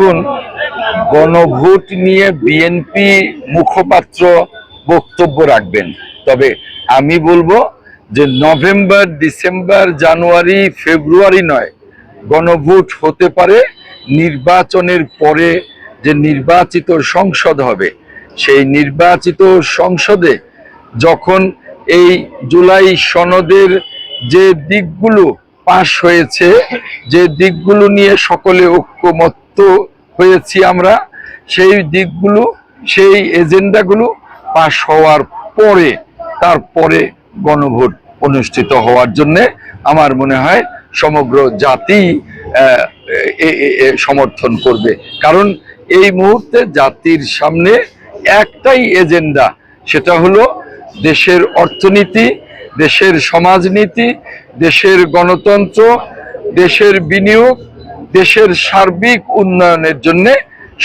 দেখুন, গণভোট নিয়ে বিএনপি মুখপাত্র বক্তব্য রাখবেন। তবে আমি বলব যে নভেম্বর, ডিসেম্বর, জানুয়ারি, ফেব্রুয়ারি নয়, গণভোট হতে পারে, নির্বাচনের পরে যে নির্বাচিত সংসদ হবে, সেই নির্বাচিত সংসদে যখন এই জুলাই সনদের যে দিকগুলো পাশ হয়েছে, যে দিকগুলো নিয়ে সকলে ঐক্যমত্য হয়েছি আমরা, সেই দিকগুলো, সেই এজেন্ডাগুলো পাশ হওয়ার পরে, তারপরে গণভোট অনুষ্ঠিত হওয়ার জন্য আমার মনে হয় সমগ্র জাতি সমর্থন করবে। কারণ এই মুহূর্তে জাতির সামনে একটাই এজেন্ডা, সেটা হলো দেশের অর্থনীতি, দেশের সমাজনীতি, দেশের গণতন্ত্র, দেশের বিনিয়োগ দেশের সার্বিক উন্নয়নের জন্য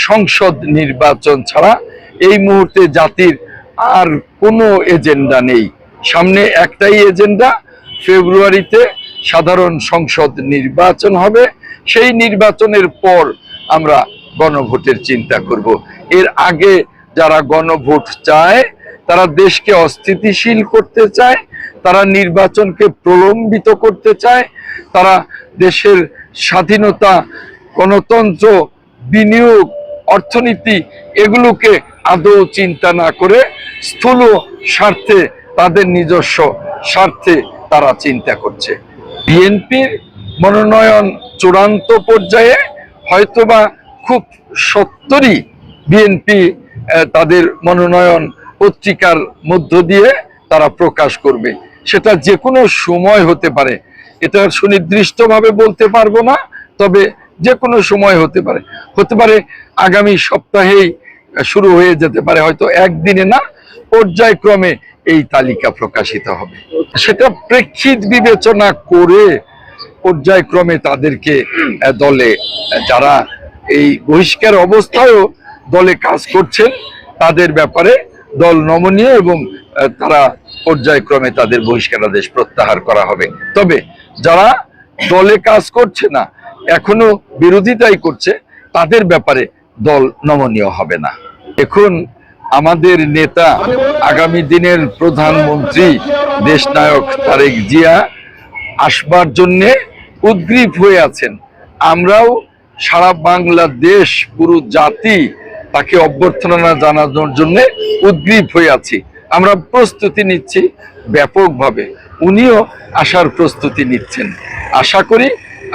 সংসদ নির্বাচন ছাড়া এই মুহূর্তে জাতির আর কোনো এজেন্ডা নেই। সামনে একটাই এজেন্ডা, ফেব্রুয়ারিতে সাধারণ সংসদ নির্বাচন হবে। সেই নির্বাচনের পর আমরা গণভোটের চিন্তা করব। এর আগে যারা গণভোট চায়, তারা দেশকে অস্থিতিশীল করতে চায়, তারা নির্বাচনকে প্রলম্বিত করতে চায়, তারা দেশের স্বাধীনতা, গণতন্ত্র, বিনিয়োগ, অর্থনীতি এগুলোকে আদৌ চিন্তা না করে স্থূল স্বার্থে তাদের নিজস্ব স্বার্থে তারা চিন্তা করছে। বিএনপির মনোনয়ন চূড়ান্ত পর্যায়ে হয়তোবা খুব সত্তরই বিএনপি তাদের মনোনয়ন পত্রিকার মধ্য দিয়ে তারা প্রকাশ করবে। সেটা যে কোনো সময় হতে পারে। এটা সুনির্দিষ্টভাবে বলতে পারব না, তবে যে কোনো সময় হতে পারে। হতে পারে আগামী সপ্তাহেই শুরু হয়ে যেতে পারে, হয়তো একদিনে না, পর্যায়ক্রমে এই তালিকা প্রকাশিত হবে। সেটা প্রেক্ষিত বিবেচনা করে পর্যায়ক্রমে তাদেরকে দলে, যারা এই বহিষ্কার অবস্থায়ও দলে কাজ করছেন, তাদের ব্যাপারে দল নমনীয় এবং তারা পর্যায়ক্রমে তাদের বহিষ্কারাদেশ প্রত্যাহার করা হবে। তবে যারা দলে কাজ করছে না, এখনও বিরোধিতাই করছে, তাদের ব্যাপারে দল নমনীয় হবে না। এখন আমাদের নেতা, আগামী দিনের প্রধানমন্ত্রী, দেশনায়ক তারেক জিয়া আসবার জন্যে উদ্গ্রীব হয়ে আছেন। আমরাও সারা বাংলাদেশ, পুরো জাতি তাকে অভ্যর্থনা জানানোর জন্য উদ্গ্রীব হয়ে আছি। আমরা প্রস্তুতি নিচ্ছি ব্যাপকভাবে। উনিও আসার প্রস্তুতি নিচ্ছেন। আশা করি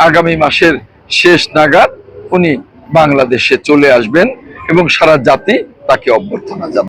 আগামী মাসের শেষ নাগাদ উনি বাংলাদেশে চলে আসবেন এবং সারা জাতি তাকে অভ্যর্থনা জানাবে।